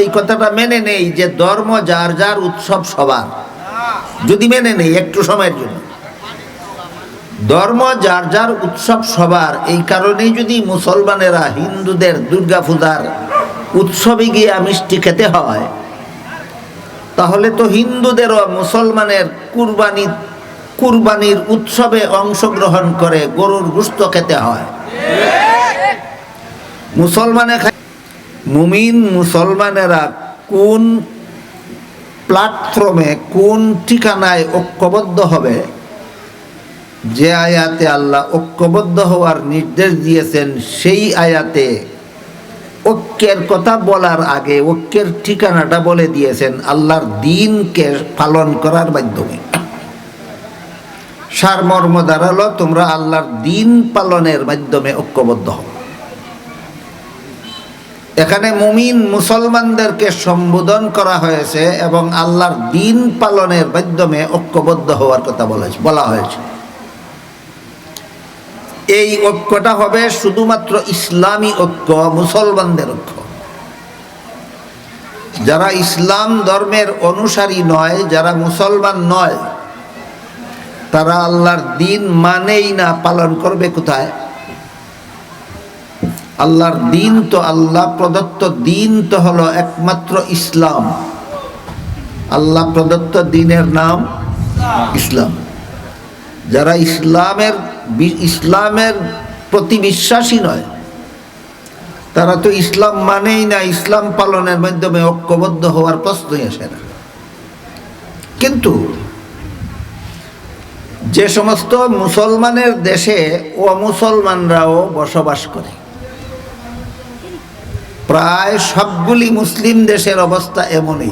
এই কথাটা মেনে নেই যে ধর্ম যার যার উৎসব সবার। যদি মেনে নেই, একটু সময়ের জন্য। ধর্ম যার যার উৎসব সবার, এই কারণেই যদি মুসলমানেরা হিন্দুদের দুর্গা পূজার উৎসবে গিয়ে মিষ্টি খেতে হয়, তাহলে তো হিন্দুদেরও মুসলমানের কুরবানি, কুরবানির উৎসবে অংশগ্রহণ করে গরুর গুস্ত খেতে হয়। মুসলমানে মুমিন মুসলমানেরা কোন প্ল্যাটফর্মে, কোন ঠিকানায় ঐক্যবদ্ধ হবে? যে আয়াতে আল্লাহ ঐক্যবদ্ধ হওয়ার নির্দেশ দিয়েছেন, সেই আয়াতে ঐক্যের কথা বলার আগে ঐক্যের ঠিকানাটা বলে দিয়েছেন আল্লাহর দিনকে পালন করার মাধ্যমে। সারমর্ম দাঁড়াল, তোমরা আল্লাহর দিন পালনের মাধ্যমে ঐক্যবদ্ধ হও। এখানে মুমিন মুসলমানদেরকে সম্বোধন করা হয়েছে এবং আল্লাহর দিন পালনের মাধ্যমে ঐক্যবদ্ধ হওয়ার কথা বলেছে বলা হয়েছে। এই ঐক্যটা হবে শুধুমাত্র ইসলামী ঐক্য, মুসলমানদের ঐক্য। যারা ইসলাম ধর্মের অনুসারী নয়, যারা মুসলমান নয়, তারা আল্লাহর দিন মানেই না পালন করবে কোথায়? আল্লাহর দিন তো আল্লাহ প্রদত্ত দিন তো হলো একমাত্র ইসলাম। আল্লাহ প্রদত্ত দিনের নাম ইসলাম। যারা ইসলামের ইসলামের প্রতি বিশ্বাসী নয়, তারা তো ইসলাম মানেই না, ইসলাম পালনের মাধ্যমে ঐক্যবদ্ধ হওয়ার প্রশ্নই আসে না। কিন্তু যে সমস্ত মুসলমানের দেশে অমুসলমানরাও বসবাস করে। প্রায় সবগুলি মুসলিম দেশের অবস্থা এমনই।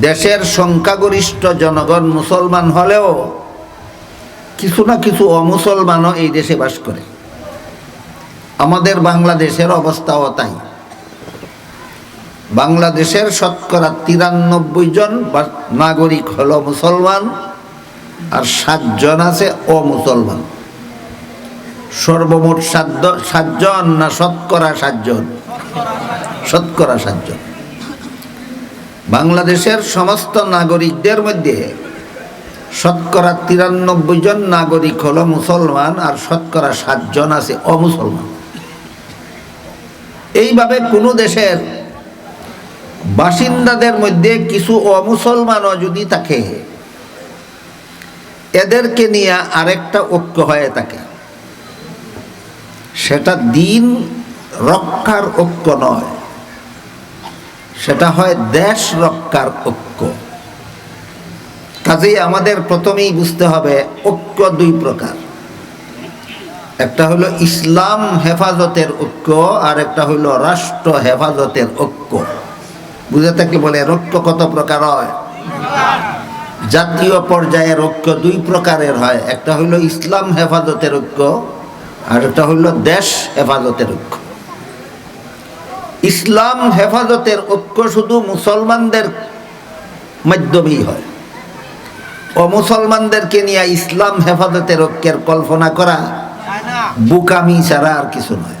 দেশের সংখ্যাগরিষ্ঠ জনগণ মুসলমান হলেও কিছু না কিছু অমুসলমানও এই দেশে বাস করে। আমাদের বাংলাদেশের অবস্থাও তাই। বাংলাদেশের শতকরা তিরানব্বই জন নাগরিক হল মুসলমান আর সাতজন আছে অমুসলমান। সর্বমোট সাত সাতজন না শতকরা সাতজন? শতকরা সাতজন। বাংলাদেশের সমস্ত নাগরিকদের মধ্যে শতকরা তিরানব্বই জন নাগরিক হলো মুসলমান আর শতকরা সাতজন আছে অমুসলমান। এইভাবে কোনো দেশের বাসিন্দাদের মধ্যে কিছু অমুসলমানও যদি থাকে, এদেরকে নিয়ে আরেকটা ঐক্য হয়ে থাকে। সেটা দিন রক্ষার ঐক্য নয়। সেটা হয় দেশ রক্ষার ঐক্য। কাজেই আমাদের প্রথমেই বুঝতে হবে ঐক্য দুই প্রকার। একটা হলো ইসলাম হেফাজতের ঐক্য আর একটা হলো রাষ্ট্র হেফাজতের ঐক্য। বুঝে থাকলে বলে ঐক্য কত প্রকার হয়? জাতীয় পর্যায়ের ঐক্য দুই প্রকারের হয়। একটা হলো ইসলাম হেফাজতের ঐক্য আর একটা হলো দেশ হেফাজতের ঐক্য। ইসলাম হেফাজতের ঐক্য শুধু মুসলমানদের মাধ্যমেই হয়। ও মুসলমানদেরকে নিয়ে ইসলাম হেফাজতের ঐক্যের কল্পনা করা, বুকামি ছাড়া আর কিছু নয়।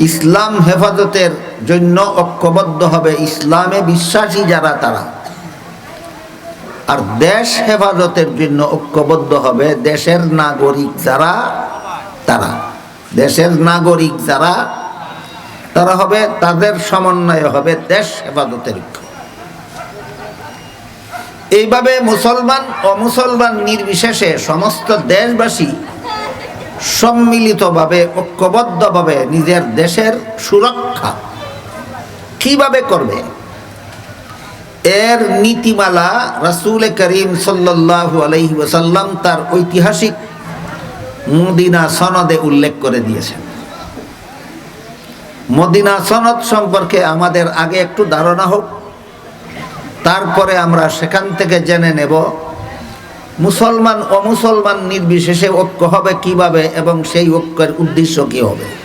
ইসলাম হেফাজতের জন্য ঐক্যবদ্ধ হবে ইসলামে বিশ্বাসী যারা, তারা। আর দেশ হেফাজতের জন্য ঐক্যবদ্ধ হবে দেশের নাগরিক যারা, তারা। দেশের নাগরিক যারা, তারা হবে, তাদের সমন্বয় হবে দেশ হেফাজতের এইভাবে মুসলমান ও মুসলমান নির্বিশেষে সমস্ত দেশবাসী সম্মিলিতভাবে, ঐক্যবদ্ধভাবে নিজের দেশের সুরক্ষা কীভাবে করবে? এর নীতিমালা রাসূল করিম সাল্লাল্লাহু আলাইহি ওয়াসাল্লাম তার ঐতিহাসিক মদিনা সনদে উল্লেখ করে দিয়েছেন। মদিনা সনদ সম্পর্কে আমাদের আগে একটু ধারণা হোক, তারপরে আমরা সেখান থেকে জেনে নেব মুসলমান অমুসলমান নির্বিশেষে ঐক্য হবে কীভাবে এবং সেই ঐক্যের উদ্দেশ্য কী হবে।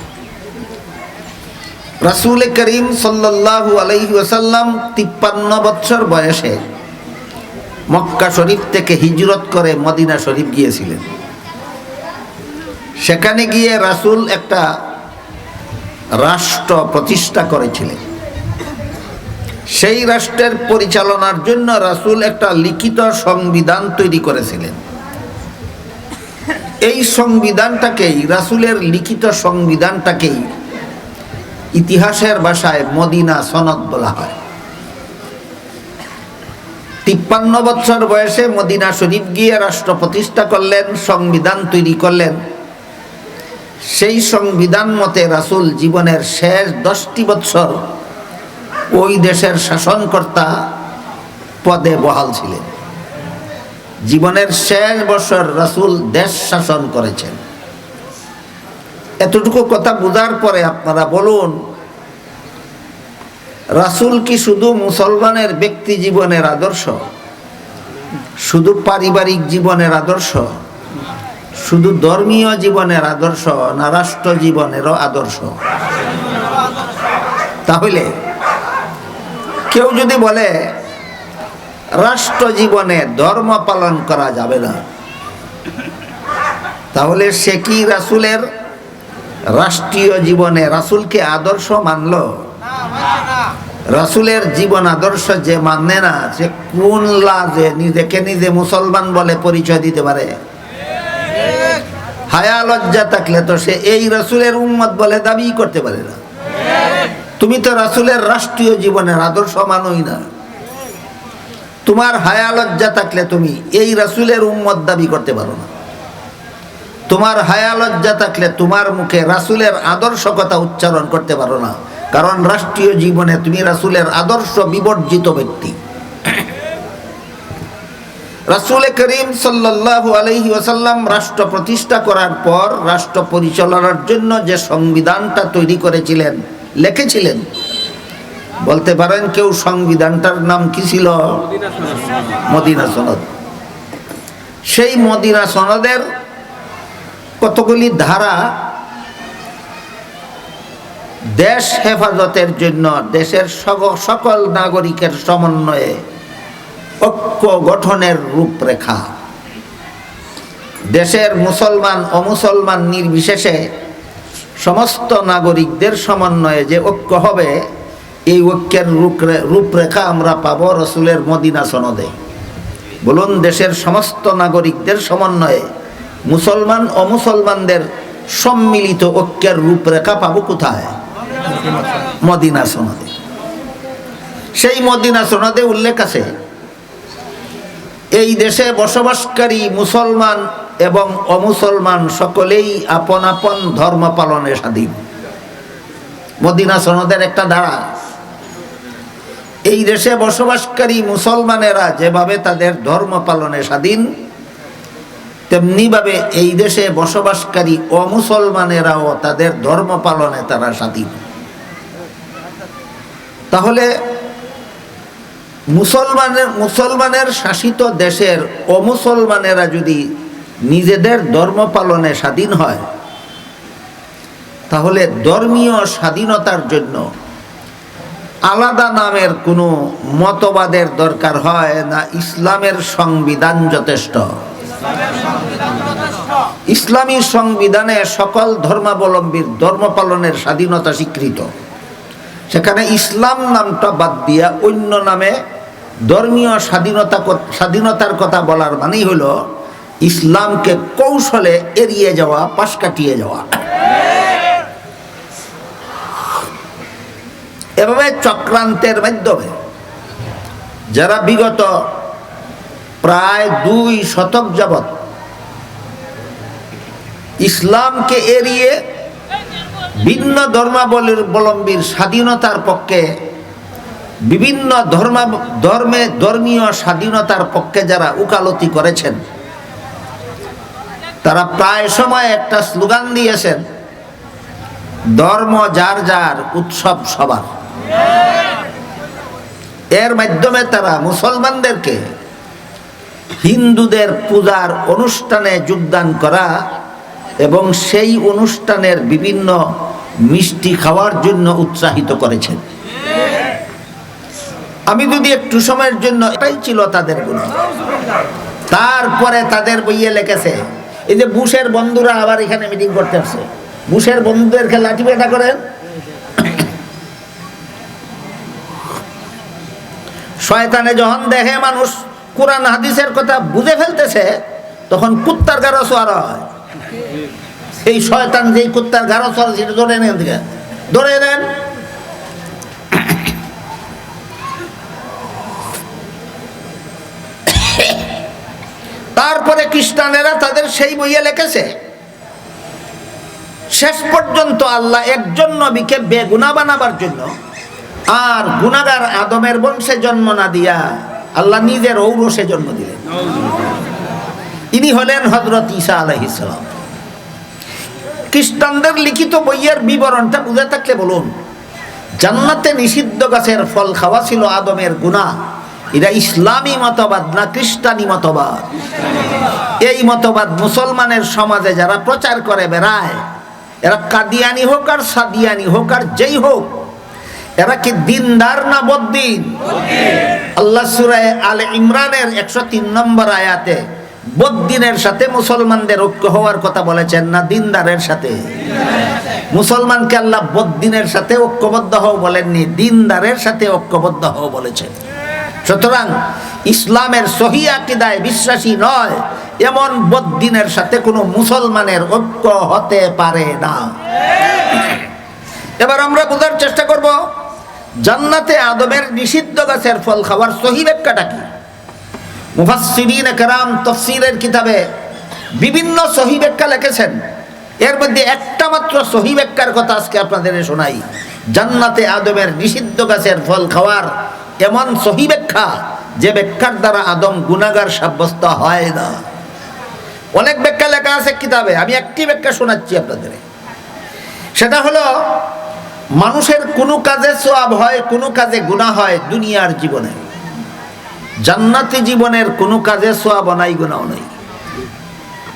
রাসূল করিম সাল্লাল্লাহু আলাইহি ওয়াসাল্লাম তিপ্পান্ন বছর বয়সে মক্কা শরীফ থেকে হিজরত করে মদিনা শরীফ গিয়েছিলেন। সেখানে গিয়ে রাসূল একটা রাষ্ট্র প্রতিষ্ঠা করেছিলেন। সেই রাষ্ট্রের পরিচালনার জন্য রাসূল একটা লিখিত সংবিধান তৈরি করেছিলেন। এই সংবিধানটাকেই, রাসূলের লিখিত সংবিধানটাকেই ইতিহাসের ভাষায় মদিনা সনদ বলা হয়। তিপ্পান্ন বছর বয়সে মদিনা শরীফ গিয়ে রাষ্ট্র প্রতিষ্ঠা করলেন, সংবিধান তৈরি করলেন। সেই সংবিধান মতে রাসূল জীবনের শেষ দশটি বছর ওই দেশের শাসনকর্তা পদে বহাল ছিলেন। জীবনের শেষ বছর রাসূল দেশ শাসন করেছেন। এতটুকু কথা বোঝার পরে আপনারা বলুন, রাসূল কি শুধু মুসলমানের ব্যক্তি জীবনের আদর্শ? শুধু পারিবারিক জীবনের আদর্শ? শুধু ধর্মীয় জীবনের আদর্শ না রাষ্ট্র জীবনেরও আদর্শ? তাহলে কেউ যদি বলে, রাষ্ট্র জীবনে ধর্ম পালন করা যাবে না, তাহলে সে কি রাসূলের রাষ্ট্রীয় জীবনে রাসূলকে আদর্শ মানল। রাসূলের জীবন আদর্শ যে মানে না, সে কোন লাজে নিজেকে নিজে মুসলমান বলে পরিচয় দিতে পারে? হায়া লজ্জা থাকলে তো সে এই রাসূলের উম্মত বলে দাবি করতে পারে না। তুমি তো রাসূলের রাষ্ট্রীয় জীবনের আদর্শ মানোই না। তোমার হায়া লজ্জা থাকলে তুমি এই রাসূলের উম্মত দাবি করতে পারো না। তোমার হায়া লজ্জা থাকলে তোমার মুখে রাসূলের আদর্শ কথা উচ্চারণ করতে পারো না। কারণ রাষ্ট্রীয় জীবনে তুমি রাসূলের আদর্শ বিবর্জিত ব্যক্তি। রাসূল করিম সাল্লাল্লাহু আলাইহি ওয়াসাল্লাম রাষ্ট্র প্রতিষ্ঠা করার পর রাষ্ট্র পরিচালনার জন্য যে সংবিধানটা তৈরি করেছিলেন, লিখেছিলেন। বলতে পারেন কেউ সংবিধানটার নাম কি ছিল? মদিনা সনদ। সেই মদিনা সনদের কতগুলি ধারা দেশ হেফাজতের জন্য দেশের সকল নাগরিকের সমন্বয়ে ঐক্য গঠনের রূপরেখা। দেশের মুসলমান, অমুসলমান নির্বিশেষে সমস্ত নাগরিকদের সমন্বয়ে যে ঐক্য হবে, এই ঐক্যের রূপরে- রূপরেখা আমরা পাবো রসুলের মদিনা সনদে। বলুন, দেশের সমস্ত নাগরিকদের সমন্বয়ে মুসলমান অমুসলমানদের সম্মিলিত ঐক্যের রূপরেখা পাবো কোথায়? মদিনা সনদে। সেই মদিনা সনদে উল্লেখ আছে, এই দেশে বসবাসকারী মুসলমান এবং অমুসলমান সকলেই আপন আপন ধর্ম পালনে স্বাধীন। মদিনা সনদের একটা ধারা, এই দেশে বসবাসকারী মুসলমানেরা যেভাবে তাদের ধর্ম পালনে স্বাধীন তেমনিভাবে এই দেশে বসবাসকারী অমুসলমানেরাও তাদের ধর্ম পালনে তারা স্বাধীন। তাহলে মুসলমানের মুসলমানের শাসিত দেশের অমুসলমানেরা যদি নিজেদের ধর্ম পালনে স্বাধীন হয়, তাহলে ধর্মীয় স্বাধীনতার জন্য আলাদা নামের কোনো মতবাদের দরকার হয় না, ইসলামের সংবিধান যথেষ্ট। ইসলামী সংবিধানে সকল ধর্মাবলম্বীর ধর্ম পালনের স্বাধীনতা স্বীকৃত। সেখানে ইসলাম নামটা বাদ দিয়া অন্য নামে ধর্মীয় স্বাধীনতা স্বাধীনতার কথা বলার মানেই হলো ইসলামকে কৌশলে এড়িয়ে যাওয়া, পাশ কাটিয়ে যাওয়া। এভাবে চক্রান্তের মাধ্যমে যারা বিগত প্রায় দুই শতক যাবৎ। ইসলামকে এড়িয়ে ভিন্ন ধর্মাবলম্বীর স্বাধীনতার পক্ষে, বিভিন্ন ধর্মা, ধর্মে ধর্মীয় স্বাধীনতার পক্ষে যারা উকালতি করেছেন, তারা প্রায় সময় একটা স্লোগান দিয়েছেন, ধর্ম যার যার উৎসব সবার। এর মাধ্যমে তারা মুসলমানদেরকে হিন্দুদের পূজার অনুষ্ঠানে যোগদান করা এবং সেই অনুষ্ঠানের বিভিন্ন মিষ্টি খাওয়ার জন্য উৎসাহিত করেছেন। আমি যদি একটু সময়ের জন্য, এটাই ছিল তাদের গুণ তারপরে তাদের বইয়ে লেখেছে, এই যে বুশের বন্ধুরা আবার এখানে মিটিং করতে আসছে। বুশের বন্ধুদেরকে লাঠি বেটা করেন। শয়তানে যখন দেখে মানুষ কোরআন হাদিসের কথা বুঝে ফেলতেছে, তখন কুত্তার গারো সোয়ার হয়। এই শয়তান যেই কুত্তার গারো সোয়ার সেটা ধরে নেন থেকে ধরে নেন। তারপরে খ্রিস্টানেরা তাদের সেই বইয়ে লিখেছে, শেষ পর্যন্ত আল্লাহ একজন নবীকে বেগুনা বানাবার জন্য আর গুনাগার আদমের বংশে জন্ম না দিয়া আল্লাহ নিজের ঔরসে জন্ম দিলেন। ইনি হলেন হজরত ঈসা আলহিসাম খ্রিস্টানদের লিখিত বইয়ের বিবরণটা বুঝে থাকলে বলুন, জান্নাতে নিষিদ্ধ গাছের ফল খাওয়া ছিল আদমের গুণা এরা ইসলামী মতবাদ না খ্রিস্টানি মতবাদ? এই মতবাদ মুসলমানের সমাজে যারা প্রচার করে বেড়ায়, এরা কাদিয়ানি হোক আর সাদিয়ানি হোক আর যেই হোক এরা কি দিনদার না বদ্দিন? আল্লাহ সুরায় আলে ইমরানের একশো তিন নম্বর আয়াতে বদ্দিনের সাথে মুসলমানদের ঐক্য হওয়ার কথা বলেছেন না দিনদারের সাথে? মুসলমানকে আল্লাহ বদ্দিনের সাথে ঐক্যবদ্ধ হও বলেননি, দিনদারের সাথে ঐক্যবদ্ধ হও বলেছেন। সুতরাং ইসলামের সহি আকিদায় বিশ্বাসী নয়, এমন বদ্দিনের সাথে কোনো মুসলমানের ঐক্য হতে পারে না। এবার আমরা বোঝার চেষ্টা করব জান্নাতে আদমের নিষিদ্ধ গাছের ফল খাওয়ার সহি ব্যাখ্যাটা কি? মুফাসসিরিন একরাম তফসিরের কিতাবে বিভিন্ন সহি ব্যাখ্যা লিখেছেন। এর মধ্যে একটা মাত্র সহি ব্যাখ্যার কথা আজকে আপনাদের শোনাই। জান্নাতে আদমের নিষিদ্ধ গাছের ফল খাওয়ার এমন সহি ব্যাখ্যা যে ব্যাখ্যার দ্বারা আদম গুনাগার সাব্যস্ত হয় না। অনেক ব্যাখ্যা লেখা আছে কিতাবে, আমি একটি ব্যাখ্যা শোনাচ্ছি আপনাদের। সেটা হলো মানুষের কোনো কাজে সোয়াব হয়, কোনো কাজে গুণা হয় দুনিয়ার জীবনে। জান্নাতি জীবনের কোনো কাজে সোয়াব নাই গুণাও নাই।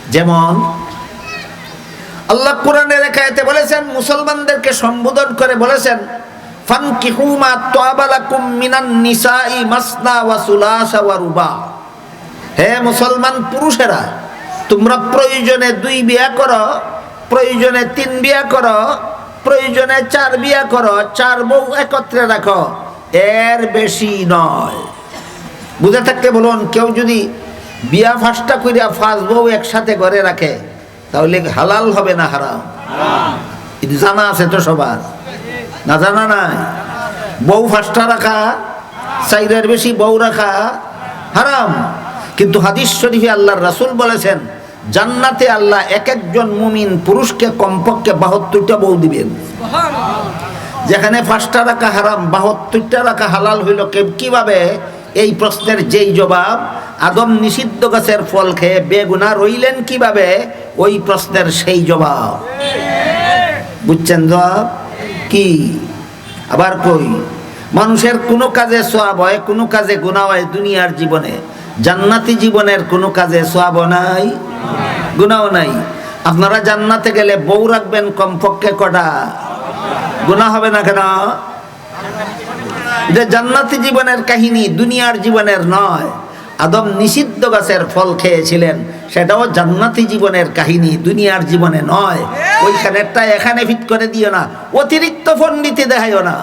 যেমন, আল্লাহ কোরআনের একায়তে বলেছেন, মুসলমানদেরকে সম্বোধন করে বলেছেন রুবা। হে মুসলমান পুরুষেরা, তোমরা প্রয়োজনে দুই বিয়া করো, প্রয়োজনে তিন বিয়া করো প্রয়োজনে চার বিয়া করো, চার বউ একত্রে রাখো। এর বেশি নয়। বুঝে থাকতে বলুন, কেউ যদি বিয়া ফাঁসটা করিয়া ফাঁস বউ একসাথে ঘরে রাখে, তাহলে হালাল হবে না হারাম? জানা আছে তো সবার। না জানা নাই? বউ ফাঁসটা রাখা, চাইরের বেশি বউ রাখা হারাম। কিন্তু হাদিস শরীফে আল্লাহর রাসূল বলেছেন জান্নাতে আল্লাহ এক একজন মুমিন পুরুষকে কমপক্ষে বাহাত্তরটা বউ দিবেন। যেখানে পাঁচটা রাখা হারাম, বাহাত্তরটা রাখা হালাল হইল কীভাবে? এই প্রশ্নের যেই জবাব, আদম নিষিদ্ধ গাছের ফল খেয়ে বেগুনা রইলেন কীভাবে? ওই প্রশ্নের সেই জবাব। বুঝছেন জবাব? কি? আবার কই? মানুষের কোনো কাজে সোয়াব হয়, কোনো কাজে গুণা হয় দুনিয়ার জীবনে। জান্নাতি জীবনের কোনো কাজে সোয়াব নাই, গুণাও নাই। আপনারা জান্নাতে গেলে বউ রাখবেন কমপক্ষে কটা? গুণা হবে না কেন? যে জান্নাতি জীবনের কাহিনী, দুনিয়ার জীবনের নয়। আদম নিষিদ্ধ গাছের ফল খেয়েছিলেন, সেটাও জান্নাতি জীবনের কাহিনী, দুনিয়ার জীবনে নয়। ওইখানেরটা এখানে ফিট করে দিও না, অতিরিক্ত পণ্ডিতি দেখাইও না।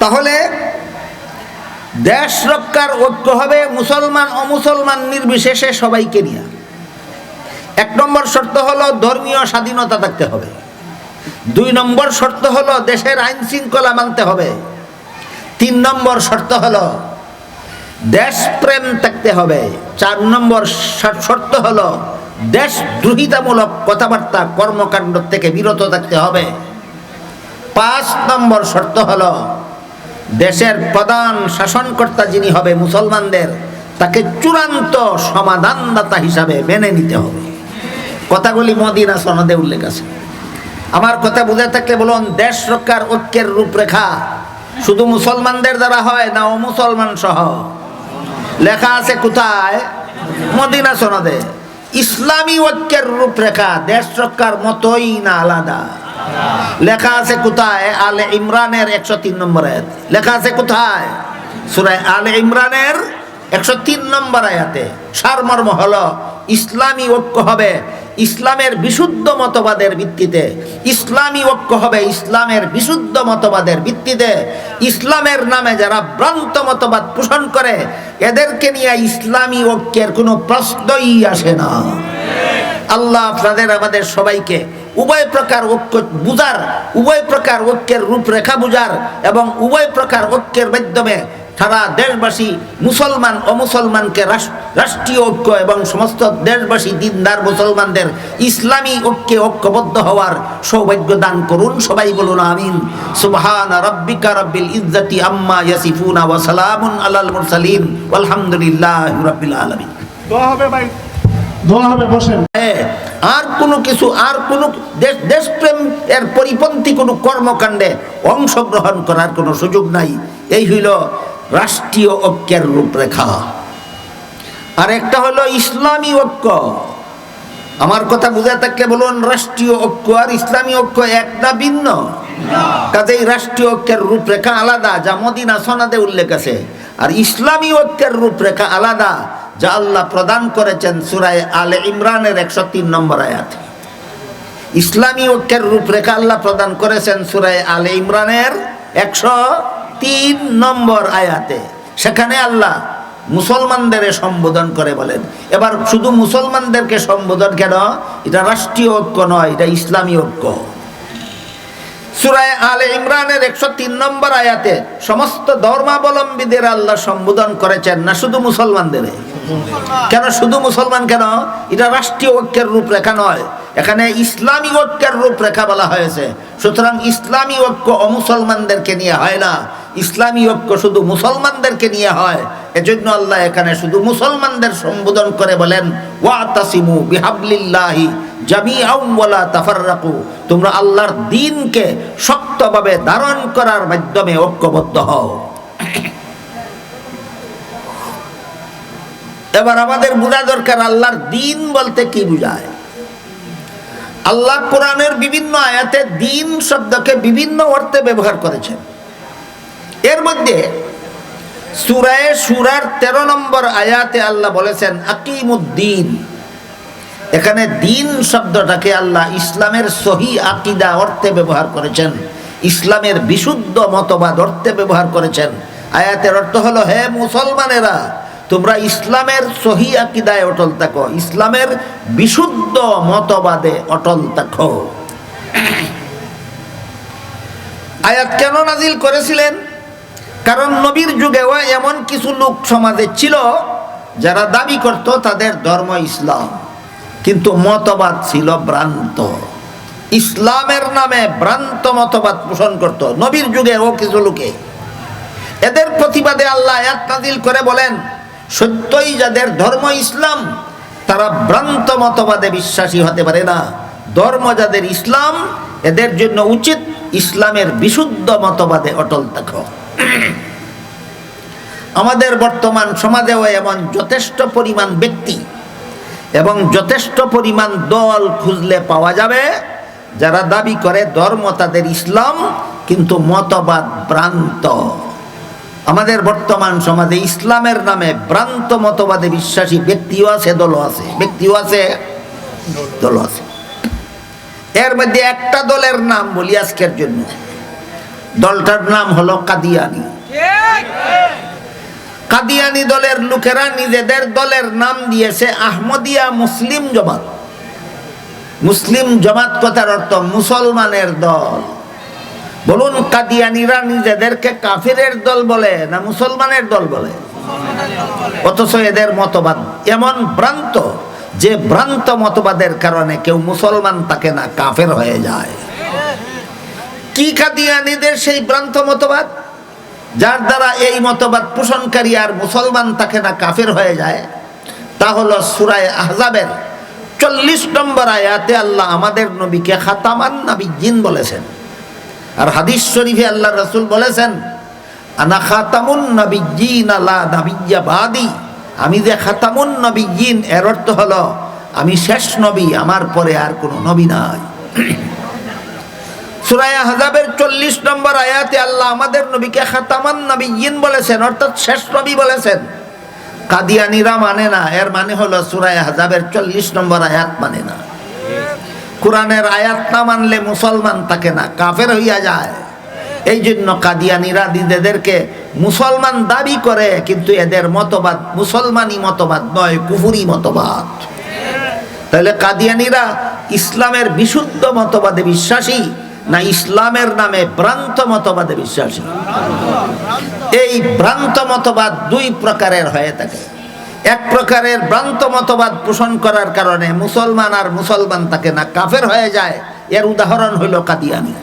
তাহলে দেশ রক্ষার ঐক্য হবে মুসলমান, অমুসলমান নির্বিশেষে সবাইকে নিয়ে। এক নম্বর শর্ত হলো ধর্মীয় স্বাধীনতা থাকতে হবে। দুই নম্বর শর্ত হলো দেশের আইন শৃঙ্খলা মানতে হবে। তিন নম্বর শর্ত হলো দেশপ্রেম থাকতে হবে। চার নম্বর শর্ত হলো দেশদ্রোহিতামূলক কথাবার্তা, কর্মকাণ্ড থেকে বিরত থাকতে হবে। পাঁচ নম্বর শর্ত হলো দেশের প্রধান শাসনকর্তা যিনি হবে মুসলমানদের, তাকে চূড়ান্ত সমাধানদাতা হিসাবে মেনে নিতে হবে। কথাগুলি মদিনা সনদে উল্লেখ আছে। আমার কথা বুঝে থাকলে বলুন, দেশ রক্ষার ঐক্যের রূপরেখা শুধু মুসলমানদের দ্বারা হয় না ও মুসলমান সহ? লেখা আছে কোথায়? মদিনা সনদে। ইসলামী ঐক্যের রূপরেখা দেশ রক্ষার মতোই না আলাদা? লেখা আছে কোথায়? আলে ইমরানের একশো তিন নম্বর আয়াত। লেখা আছে কোথায়? সুরায় আলে ইমরানের একশো তিন নম্বর আয়াতে। সারমর্ম হলো, ইসলামী ঐক্য হবে ইসলামের বিশুদ্ধ মতবাদের ভিত্তিতে। ইসলামী ঐক্য হবে ইসলামের বিশুদ্ধ মতবাদের ভিত্তিতে। ইসলামের নামে যারা ভ্রান্ত মতবাদ পোষণ করে, এদেরকে নিয়ে ইসলামী ঐক্যের কোনো প্রশ্নই আসে না। আল্লাহ আপনাদের, আমাদের সবাইকে উভয় প্রকার ঐক্য বুঝার, উভয় প্রকার ঐক্যের রূপরেখা বুঝার এবং উভয় প্রকার ঐক্যের মাধ্যমে সারা দেশবাসী মুসলমান, অমুসলমানকে রাষ্ট্রীয় ঐক্য এবং সমস্ত দেশবাসী, দিনদার মুসলমানদের ইসলামী ঐক্যে ঐক্যবদ্ধ হওয়ার সৌভাগ্য দান করুন। সবাই বলুন আমিন। সুবহান রাব্বিকা রাব্বিল ইজ্জতি আম্মা ইয়াসিফুনা ওয়া সালামুন আলাল মুরসালিন। আলহামদুলিল্লাহি রাব্বিল আলামিন। দোয়া হবে ভাই। দোয়া আর কোনো কিছু, আর কোনো দেশ, দেশপ্রেম এর পরিপন্থী কোনো কর্মকাণ্ডে অংশগ্রহণ করার কোনো সুযোগ নাই। এই হইল রাষ্ট্রীয় ঐক্যের রূপরেখা। আর একটা হলো ইসলামী ঐক্য। আমার কথা বুঝে থাকলে বলুন, রাষ্ট্রীয় ঐক্য আর ইসলামী ঐক্য এক না ভিন্ন? কাজেই রাষ্ট্রীয় ঐক্যের রূপরেখা আলাদা, যা মদিনা সনাদে উল্লেখ আছে। আর ইসলামী ঐক্যের রূপরেখা আলাদা, যা আল্লাহ প্রদান করেছেন সুরায় আলে ইমরানের একশো তিন নম্বর আয়াত। ইসলামী ঐক্যের রূপরেখা আল্লাহ প্রদান করেছেন সুরায় আলে ইমরানের একশো তিন নম্বর আয়াতে। সেখানে আল্লাহ মুসলমানদের সম্বোধন করে বলেন, এবার শুধু মুসলমানদেরকে সম্বোধন কেন? এটা রাষ্ট্রীয় ঐক্য নয়, এটা ইসলামী ঐক্য। সুরায় আলে ইমরানের একশো তিন নম্বর আয়াতে সমস্ত ধর্মাবলম্বীদের আল্লাহ সম্বোধন করেছেন না শুধু মুসলমানদের? কেন শুধু মুসলমান কেন? এটা রাষ্ট্রীয় ঐক্যের রূপরেখা নয়। এখানে ইসলামী ঐক্যের রূপরেখা বলা হয়েছে। সুতরাং ইসলামী ঐক্য অমুসলমানদেরকে নিয়ে হয় না। ইসলামী ঐক্য শুধু মুসলমানদেরকে নিয়ে হয়। এজন্য আল্লাহ এখানে শুধু মুসলমানদের সম্বোধন করে বলেন, ওয়া তাসিমু বিহাবলিল্লাহি তোমরা আল্লাহর দ্বীনকে শক্তভাবে ধারণ করার মাধ্যমে ঐক্যবদ্ধ হও। এবার আমাদের বোঝা দরকার, আল্লাহর দিন বলতে কি বুঝায়? আল্লাহ কোরআনের বিভিন্ন আয়াতে দিন শব্দকে বিভিন্ন অর্থে ব্যবহার করেছেন। এর মধ্যে সুরায় সুরার তেরো নম্বর আয়াতে আল্লাহ বলেছেন আকিমুদ্দিন এখানে দিন শব্দটাকে আল্লাহ ইসলামের সহি আকিদা অর্থে ব্যবহার করেছেন। ইসলামের বিশুদ্ধ মতবাদ অর্থে ব্যবহার করেছেন। আয়াতের অর্থ হলো, হে মুসলমানেরা, তোমরা ইসলামের সহি আকিদায় অটল থাকো, ইসলামের বিশুদ্ধ মতবাদে অটল থাকো। আয়াত কেন নাজিল করেছিলেন? কারণ নবীর যুগেও এমন কিছু লোক সমাজে ছিল যারা দাবি করত তাদের ধর্ম ইসলাম। কিন্তু মতবাদ ছিল ভ্রান্ত। ইসলামের নামে ভ্রান্ত মতবাদ পোষণ করত। নবীর যুগে ও কিছু লোকে। এদের প্রতিবাদে আল্লাহ নাজিল করে বলেন, সত্যই যাদের ধর্ম ইসলাম, তারা ভ্রান্ত মতবাদে বিশ্বাসী হতে পারে না। ধর্ম যাদের ইসলাম, এদের জন্য উচিত ইসলামের বিশুদ্ধ মতবাদে অটল থাকো। আমাদের বর্তমান সমাজেও এমন যথেষ্ট পরিমাণ ব্যক্তি এবং যথেষ্ট পরিমাণ দল খুঁজলে পাওয়া যাবে। যারা দাবি করে ধর্ম তাদের ইসলাম, কিন্তু মতবাদ ভ্রান্ত। আমাদের বর্তমান সমাজে ইসলামের নামে ভ্রান্ত মতবাদে বিশ্বাসী ব্যক্তিও আছে, দলও আছে। ব্যক্তিও আছে দল আছে। এর মধ্যে একটা দলের নাম বলি আজকের জন্য। দলটার নাম হলো কাদিয়ানি। কাদিয়ানি দলের লোকেরা নিজেদের দলের নাম দিয়েছে আহমদিয়া মুসলিম জমাত। মুসলিম জমাত কথার অর্থ মুসলমানের দল। বলুন কাদিয়ানিরা নিজেদেরকে কাফিরের দল বলে না মুসলমানের দল বলে? অথচ এদের মতবাদ এমন ভ্রান্ত যে ভ্রান্ত মতবাদের কারণে কেউ মুসলমান তাকে না, কাফের হয়ে যায়। কি কাদিয়ানিদের সেই ভ্রান্ত মতবাদ? যার দ্বারা এই মতবাদ পোষণকারী আর মুসলমান তাকে না কাফের হয়ে যায়, তা হলো সুরায় আহজাবের চল্লিশ নম্বর আয়াতে আল্লাহ আমাদের নবীকে খাতামান নাবিজিন বলেছেন। আর হাদিস শরীফে আল্লাহ রসুল বলেছেন, আনা খাতামুন নবিজিন আল্লাহ নাবিজ্ঞা বাদি। আমি যে খাতামুন নবিজিন এর অর্থ হলো, আমি শেষ নবী, আমার পরে আর কোনো নবী নাই। সুরায়া হাজাবের চল্লিশ নম্বর আয়াতে আল্লাহ আমাদের নবীকে খাতামান নবীন বলেছেন, অর্থাৎ শেষ নবী বলেছেন। কাদিয়ানিরা মানে না, এর মানে হলো সুরায় হাজাবের চল্লিশ নম্বর আয়াত মানে না। কোরআনের আয়াত না মানলে মুসলমান থাকে না, কাফের হইয়া যায়। এই জন্য কাদিয়ানিরা দিদেরকে মুসলমান দাবি করে, কিন্তু এদের মতবাদ মুসলমানি মতবাদ নয়, কুফুরি মতবাদ। তাহলে কাদিয়ানিরা ইসলামের বিশুদ্ধ মতবাদে বিশ্বাসী না ইসলামের নামে ভ্রান্ত মতবাদে বিশ্বাসী। এই ভ্রান্ত মতবাদ দুই প্রকারের হয়ে থাকে। এক প্রকারের ভ্রান্ত মতবাদ পোষণ করার কারণে মুসলমান আর মুসলমান থাকে না কাফের হয়ে যায়, এর উদাহরণ হইল কাদিয়ানি।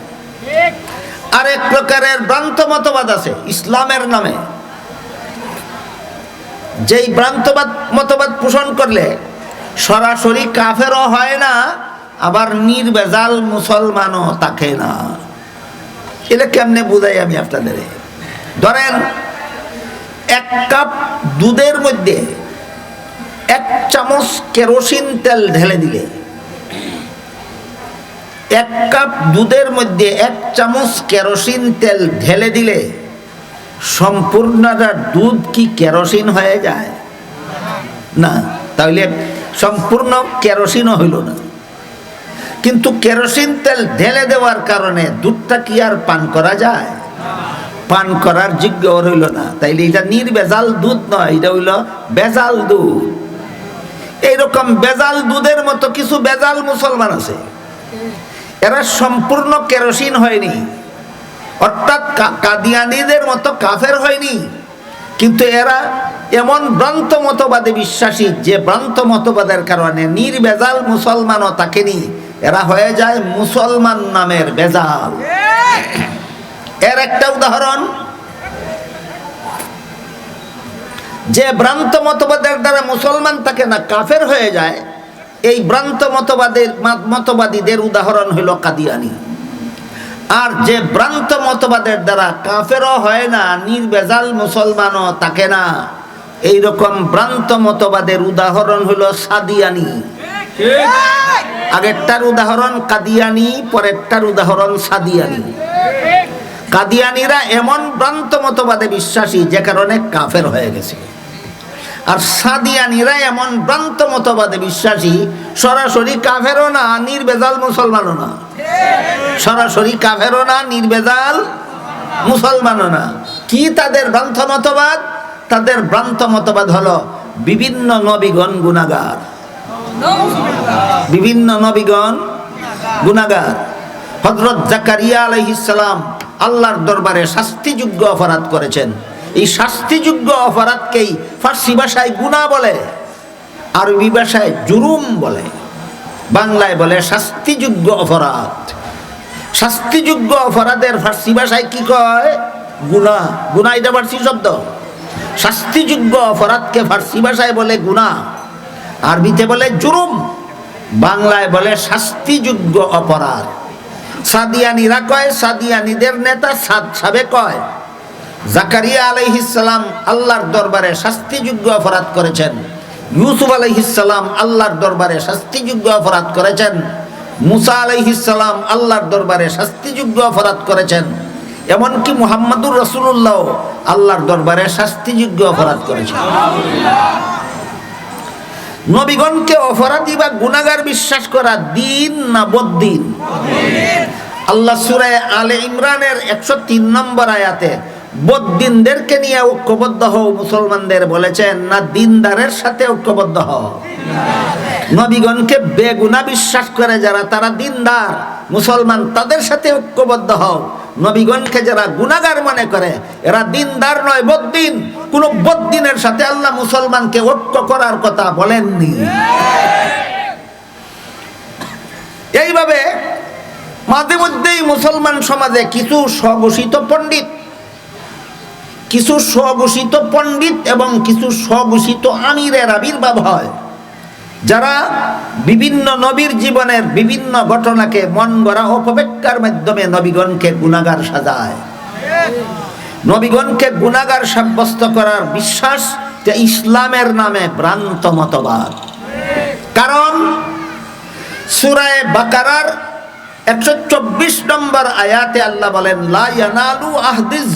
আরেক প্রকারের ভ্রান্ত মতবাদ আছে ইসলামের নামে। যেই ভ্রান্তবাদ মতবাদ পোষণ করলে সরাসরি কাফেরও হয় না আবার নির্বেজাল মুসলমানও থাকে না। এটা কেমনে বুঝাই আমি আপনাদের? ধরেন, এক কাপ দুধের মধ্যে এক চামচ কেরোসিন তেল ঢেলে দিলে, এক কাপ দুধের মধ্যে এক চামচ কেরোসিন তেল ঢেলে দিলে সম্পূর্ণটা দুধ কি কেরোসিন হয়ে যায়? না, তাহলে সম্পূর্ণ কেরোসিনও হইল না। কিন্তু কেরোসিন তেল ঢেলে দেওয়ার কারণে দুধটা কি আর পান করা যায়? পান করার যোগ্য ওর হইল না। তাইলে এটা নির্বেজাল দুধ নয়, এটা হইল বেজাল দুধ। এইরকম বেজাল দুধের মতো কিছু বেজাল মুসলমান আছে। এরা সম্পূর্ণ কেরোসিন হয়নি। অর্থাৎ কাদিয়ানিদের মতো কাফের হয়নি। কিন্তু এরা এমন ভ্রান্ত মতবাদে বিশ্বাসী যে ভ্রান্ত মতবাদের কারণে নির্বেজাল মুসলমানও থাকেনি এরা হয়ে যায় মুসলমান নামের বেজাল। এর একটা উদাহরণ, যে ভ্রান্ত মতবাদের দ্বারা মুসলমান থাকে না কাফের হয়ে যায়, এই ভ্রান্ত মতবাদের মতবাদীদের উদাহরণ হইল কাদিয়ানি। আর যে ভ্রান্ত মতবাদের দ্বারা কাফেরও হয় না, নির্বেজাল মুসলমানও থাকে না। এই রকম ভ্রান্ত মতবাদের উদাহরণ হলো সাদিয়ানি। আগেরটার উদাহরণ কাদিয়ানি, পরেরটার উদাহরণ সাদিয়ানি। কাদিয়ানিরা এমন ভ্রান্ত মতবাদে বিশ্বাসী যে কারণে কাফের হয়ে গেছে। আর সাদিয়ানিরা এমন ভ্রান্ত মতবাদে বিশ্বাসী, সরাসরি কাফেরও না, নির্বেজাল মুসলমানও না। সরাসরি কাফেরও না, নির্বেজাল মুসলমানও না। কি তাদের ভ্রান্ত মতবাদ? তাদের ভ্রান্ত মতবাদ হলো বিভিন্ন নবীগণ গুণাগার বিভিন্ন নবীগণ, গুণাগার। হজরত জাকারিয়া আলহিসাম আল্লাহর দরবারে শাস্তিযোগ্য অপরাধ করেছেন। এই শাস্তিযোগ্য অপরাধকেই ফার্সি ভাষায় গুণা বলে, আরবি ভাষায় জুরুম বলে, বাংলায় বলে শাস্তিযোগ্য অপরাধ। শাস্তিযোগ্য অপরাধের ফার্সি ভাষায় কি কয়? গুণা। গুণা এটা ফার্সি শব্দ। শাস্তিযোগ্য অপরাধকে ফার্সি ভাষায় বলে গুণা। আরবিতে বলে জুরুম বাংলায় বলে শাস্তিযোগ্য অপরাধ। সাদিয়ানিরা কয়, সাদিয়ানিদের নেতা সাদ সাবে কয়। জাকারিয়া আলাইহিসালাম আল্লাহর দরবারে শাস্তিযোগ্য অপরাধ করেছেন। ইউসুফ আলাইহিসালাম আল্লাহর দরবারে শাস্তিযোগ্য অপরাধ করেছেন। মুসা আলাইহিসালাম আল্লাহর দরবারে শাস্তিযোগ্য অপরাধ করেছেন। এমনকি মুহাম্মাদুর রসুল্লাহ আল্লাহর দরবারে শাস্তিযোগ্য অপরাধ করেছেন। নবীগণকে অপরাধী বা গুণাগার বিশ্বাস করা দিন না বদ্দিন আল্লাহ সুরায় আলে ইমরানের একশো তিন নম্বর আয়াতে বদ্দিনদেরকে নিয়ে ঐক্যবদ্ধ হও, মুসলমানদের বলেছেন, না দিনদারের সাথে ঐক্যবদ্ধ হও। নবীগণকে বেগুনা বিশ্বাস করে যারা, তারা দিনদার, মুসলমান, তাদের সাথে ঐক্যবদ্ধ হও। নবীগণকে যারা গুনাগার মনে করে, এরা দিনদার নয়, বদ্দিন। কোন বদ্দিনের সাথে আল্লাহ মুসলমানকে ঐক্য করার কথা বলেননি। এইভাবে মাঝে মধ্যেই মুসলমান সমাজে কিছু স্বঘোষিত পণ্ডিত, কিছু স্বঘোষিত পণ্ডিত এবং কিছু স্বঘোষিত আমিরের আবির্ভাব হয়। যারা বিভিন্ন নবীর জীবনের বিভিন্ন ঘটনাকে মন গড়া অপব্যাখ্যার মাধ্যমে নবীগণকে গুণাগার সাজায়। নবীগণকে গুণাগার সাব্যস্ত করার বিশ্বাস যে ইসলামের নামে ভ্রান্ত মতবাদ। কারণ সুরায় বাকারার একশো চব্বিশ নম্বর আয়াতে আল্লাহ বলেন, লা ইয়ানালু আহদিজ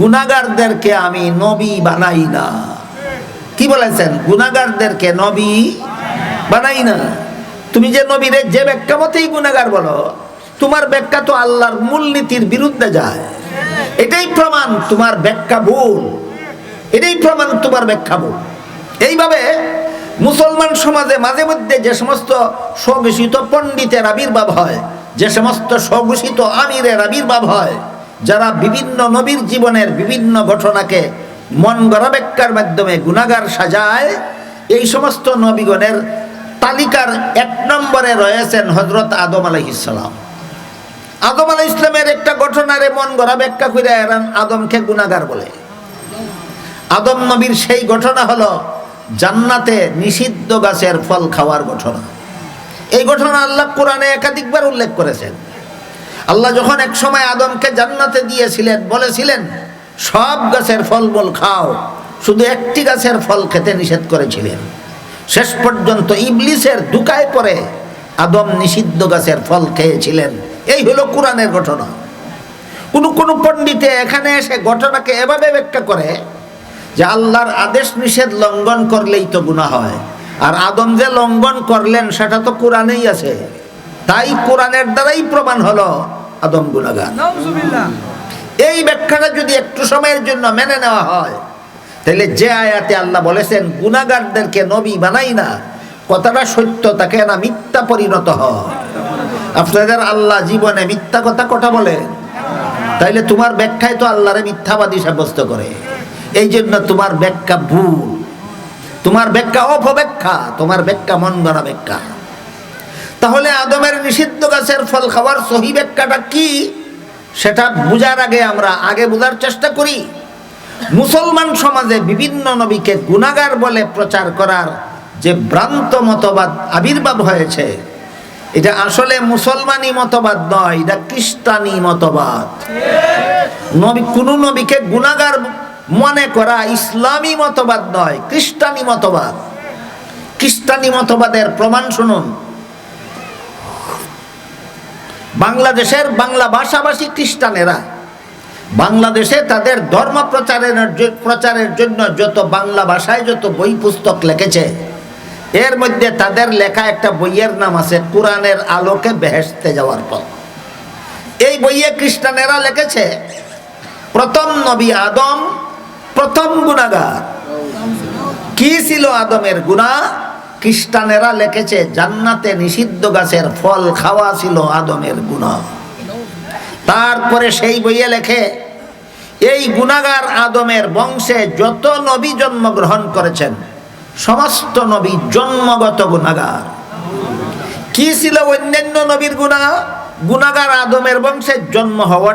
গুনাগারদেরকে আমি নবী বানাই না। কি বলেছেন? গুনাগারদেরকে নবী বানাই না। তুমি যে নবীরে যে ব্যাখ্যা মতেই গুনাগার বলো, তোমার ব্যাখ্যা তো আল্লাহর মূলনীতির বিরুদ্ধে যায়। এটাই প্রমাণ তোমার ব্যাখ্যা ভুল। এটাই প্রমাণ তোমার ব্যাখ্যা ভুল। এইভাবে মুসলমান সমাজে মাঝে মধ্যে যে সমস্ত স্বঘোষিত পণ্ডিতের আবির্ভাব হয়, যে সমস্ত স্বঘোষিত আমিরের আবির্ভাব হয়, যারা বিভিন্ন নবীর জীবনের বিভিন্ন ঘটনাকে মন গড়া মাধ্যমে গুণাগার সাজায়। এই সমস্ত নবীগণের তালিকার এক নম্বরে রয়েছেন হজরত আদম আলহ ইসলাম আদম আলাহ ইসলামের একটা ঘটনারে মন গড়া করে এরান আদমকে গুণাগার বলে। আদম নবীর সেই ঘটনা হলো জান্নাতে নিষিদ্ধ গাছের ফল খাওয়ার ঘটনা। এই ঘটনা আল্লাহ কোরআনে একাধিকবার উল্লেখ করেছেন। আল্লাহ যখন এক সময় আদমকে জান্নাতে দিয়েছিলেন, বলেছিলেন সব গাছের ফলমূল খাও। শুধু একটি গাছের ফল খেতে নিষেধ করেছিলেন। শেষ পর্যন্ত ইবলিসের দুকায় পরে আদম নিষিদ্ধ গাছের ফল খেয়েছিলেন। এই হলো কোরআনের ঘটনা। কোন কোন পণ্ডিতে এখানে এসে ঘটনাকে এভাবে ব্যাখ্যা করে যে আল্লাহর আদেশ নিষেধ লঙ্ঘন করলেই তো গুনাহ হয়। আর আদম যে লঙ্ঘন করলেন, সেটা তো কোরআনেই আছে। তাই কোরআনের দ্বারাই প্রমাণ হলো আদম গুনাগার এই ব্যাখ্যাটা যদি একটু সময়ের জন্য মেনে নেওয়া হয়, তাহলে যে আয়াতে আল্লাহ বলেছেন গুনাগারদেরকে নবী বানাই না, কথাটা সত্য, তাকে না মিথ্যা পরিণত হয়। আপনাদের আল্লাহ জীবনে মিথ্যা কথা কথা বলে? তাইলে তোমার ব্যাখ্যায় তো আল্লাহরে মিথ্যাবাদী সাব্যস্ত করে। এই জন্য তোমার ব্যাখ্যা ভুল। তোমার ব্যাখ্যা অপব্যাখ্যা, তোমার ব্যাখ্যা মন গড়া ব্যাখ্যা। তাহলে আদমের নিষিদ্ধ গাছের ফল খাওয়ার সহি ব্যাখ্যাটা কি? সেটা বোঝার আগে আমরা আগে বোঝার চেষ্টা করি। মুসলমান সমাজে বিভিন্ন নবীকে গুণাগার বলে প্রচার করার যে ভ্রান্ত মতবাদ আবির্ভাব হয়েছে, এটা আসলে মুসলমানি মতবাদ নয়, এটা খ্রিস্টানি মতবাদ। নবী, কোন নবীকে গুণাগার মনে করা ইসলামী মতবাদ নয়, খ্রিস্টানি মতবাদ। খ্রিস্টানি মতবাদের প্রমাণ শুনুন। বাংলাদেশের বাংলা ভাষাভাষী খ্রিস্টানেরা, বাংলাদেশে তাদের ধর্ম প্রচারের প্রচারের জন্য যত বাংলা ভাষায় যত বই পুস্তক লিখেছে, এর মধ্যে তাদের লেখা একটা বইয়ের নাম আছে কোরআনের আলোকে বেহেশতে যাওয়ার পর এই বইয়ে খ্রিস্টানেরা লিখেছে, প্রথম নবী আদম, প্রথম গুণাগার। কি ছিল আদমের গুণা? খ্রিস্টানেরা লিখেছে, জান্নাতে নিষিদ্ধ গাছের ফল খাওয়া ছিল আদমের গুণা। তারপরে সেই বইয়ে লেখে, এই গুণাগার আদমের বংশে যত নবী জন্মগ্রহণ করেছেন, সমস্ত নবী জন্মগত গুণাগার। কি ছিল অন্যান্য নবীর গুণা? গুণাগার আদমের বংশে জন্ম হওয়া